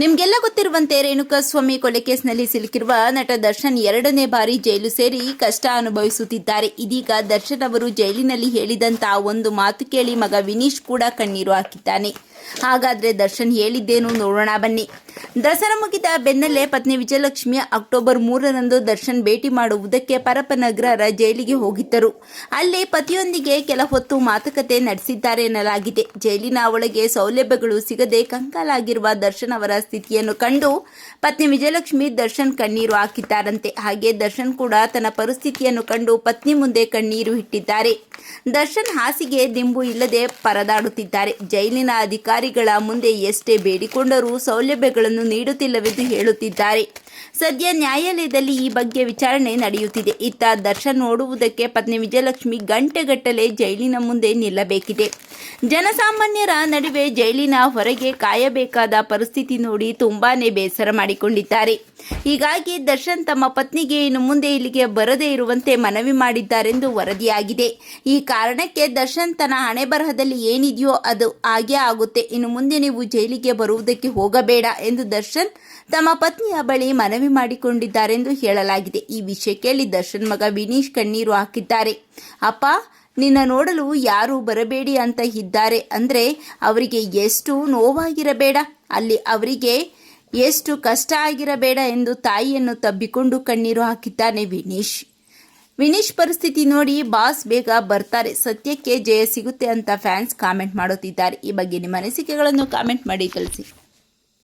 ನಿಮ್ಗೆಲ್ಲ ಗೊತ್ತಿರುವಂತೆ ರೇಣುಕಾಸ್ವಾಮಿ ಕೊಲೆ ಕೇಸ್ನಲ್ಲಿ ಸಿಲುಕಿರುವ ನಟ ದರ್ಶನ್ ಎರಡನೇ ಬಾರಿ ಜೈಲು ಸೇರಿ ಕಷ್ಟ ಅನುಭವಿಸುತ್ತಿದ್ದಾರೆ. ಇದೀಗ ದರ್ಶನ್ ಅವರು ಜೈಲಿನಲ್ಲಿ ಹೇಳಿದಂತ ಒಂದು ಮಾತು ಕೇಳಿ ಮಗ ವಿನೀಶ್ ಕೂಡ ಕಣ್ಣೀರು ಹಾಕಿದ್ದಾನೆ. ಹಾಗಾದ್ರೆ ದರ್ಶನ್ ಹೇಳಿದ್ದೇನು ನೋಡೋಣ ಬನ್ನಿ. ದಸರಾ ಮುಗಿದ ಬೆನ್ನಲ್ಲೇ ಪತ್ನಿ ವಿಜಯಲಕ್ಷ್ಮಿ ಅಕ್ಟೋಬರ್ ಮೂರರಂದು ದರ್ಶನ್ ಭೇಟಿ ಮಾಡುವುದಕ್ಕೆ ಪರಪನಗರ ಜೈಲಿಗೆ ಹೋಗಿದ್ದರು. ಅಲ್ಲಿ ಪತಿಯೊಂದಿಗೆ ಕೆಲ ಹೊತ್ತು ಮಾತುಕತೆ ನಡೆಸಿದ್ದಾರೆ ಎನ್ನಲಾಗಿದೆ. ಜೈಲಿನ ಒಳಗೆ ಸೌಲಭ್ಯಗಳು ಸಿಗದೆ ಕಂಗಾಲಾಗಿರುವ ದರ್ಶನ್ ಅವರ ಸ್ಥಿತಿಯನ್ನು ಕಂಡು ಪತ್ನಿ ವಿಜಯಲಕ್ಷ್ಮಿ ದರ್ಶನ್ ಕಣ್ಣೀರು ಹಾಕಿದ್ದಾರಂತೆ. ಹಾಗೆ ದರ್ಶನ್ ಕೂಡ ತನ್ನ ಪರಿಸ್ಥಿತಿಯನ್ನು ಕಂಡು ಪತ್ನಿ ಮುಂದೆ ಕಣ್ಣೀರು ಇಟ್ಟಿದ್ದಾರೆ. ದರ್ಶನ್ ಹಾಸಿಗೆ ದಿಂಬು ಇಲ್ಲದೆ ಪರದಾಡುತ್ತಿದ್ದಾರೆ. ಜೈಲಿನ ಅಧಿಕಾರಿಗಳ ಮುಂದೆ ಎಷ್ಟೇ ಬೇಡಿಕೊಂಡರೂ ಸೌಲಭ್ಯಗಳನ್ನು ನೀಡುತ್ತಿಲ್ಲವೆಂದು ಹೇಳುತ್ತಿದ್ದಾರೆ. ಸದ್ಯ ನ್ಯಾಯಾಲಯದಲ್ಲಿ ಈ ಬಗ್ಗೆ ವಿಚಾರಣೆ ನಡೆಯುತ್ತಿದೆ. ಇತ್ತ ದರ್ಶನ್ ನೋಡುವುದಕ್ಕೆ ಪತ್ನಿ ವಿಜಯಲಕ್ಷ್ಮಿ ಗಂಟೆಗಟ್ಟಲೆ ಜೈಲಿನ ಮುಂದೆ ನಿಲ್ಲಬೇಕಿದೆ. ಜನಸಾಮಾನ್ಯರ ನಡುವೆ ಜೈಲಿನ ಹೊರಗೆ ಕಾಯಬೇಕಾದ ಪರಿಸ್ಥಿತಿ ನೋಡಿ ತುಂಬಾನೇ ಬೇಸರ ಮಾಡಿಕೊಂಡಿದ್ದಾರೆ. ಹೀಗಾಗಿ ದರ್ಶನ್ ತಮ್ಮ ಪತ್ನಿಗೆ ಇನ್ನು ಮುಂದೆ ಇಲ್ಲಿಗೆ ಬರದೇ ಇರುವಂತೆ ಮನವಿ ಮಾಡಿದ್ದಾರೆಂದು ವರದಿಯಾಗಿದೆ. ಈ ಕಾರಣಕ್ಕೆ ದರ್ಶನ್ ತನ್ನ ಹಣೆ ಬರಹದಲ್ಲಿ ಏನಿದೆಯೋ ಅದು ಹಾಗೇ ಆಗುತ್ತೆ. ಇನ್ನು ಮುಂದೆ ನೀವು ಜೈಲಿಗೆ ಬರುವುದಕ್ಕೆ ಹೋಗಬೇಡ ಎಂದು ದರ್ಶನ್ ತಮ್ಮ ಪತ್ನಿಯ ಬಳಿ ಮನವಿ ಮಾಡಿಕೊಂಡಿದ್ದಾರೆಂದು ಹೇಳಲಾಗಿದೆ. ಈ ವಿಷಯ ಕೇಳಿ ದರ್ಶನ್ ಮಗ ವಿನೀಶ್ ಕಣ್ಣೀರು ಹಾಕಿದ್ದಾರೆ. ಅಪ್ಪ, ನಿನ್ನ ನೋಡಲು ಯಾರು ಬರಬೇಡಿ ಅಂತ ಇದ್ದಾರೆ. ಅಂದರೆ ಅವರಿಗೆ ಎಷ್ಟು ನೋವಾಗಿರಬೇಡ? ಅಲ್ಲಿ ಅವರಿಗೆ ಎಷ್ಟು ಕಷ್ಟ ಆಗಿರಬೇಡ ಎಂದು ತಾಯಿಯನ್ನು ತಬ್ಬಿಕೊಂಡು ಕಣ್ಣೀರು ಹಾಕಿದ್ದಾನೆ ವಿನೀಶ್. ವಿನೀಶ್ ಪರಿಸ್ಥಿತಿ ನೋಡಿ ಬಾಸ್ ಬೇಗ ಬರ್ತಾರೆ. ಸತ್ಯಕ್ಕೆ ಜಯ ಸಿಗುತ್ತೆ ಅಂತ ಫ್ಯಾನ್ಸ್ ಕಾಮೆಂಟ್ ಮಾಡುತ್ತಿದ್ದಾರೆ. ಈ ಬಗ್ಗೆ ನಿಮ್ಮ ಅನಿಸಿಕೆಗಳನ್ನು ಕಾಮೆಂಟ್ ಮಾಡಿ ತಿಳಿಸಿ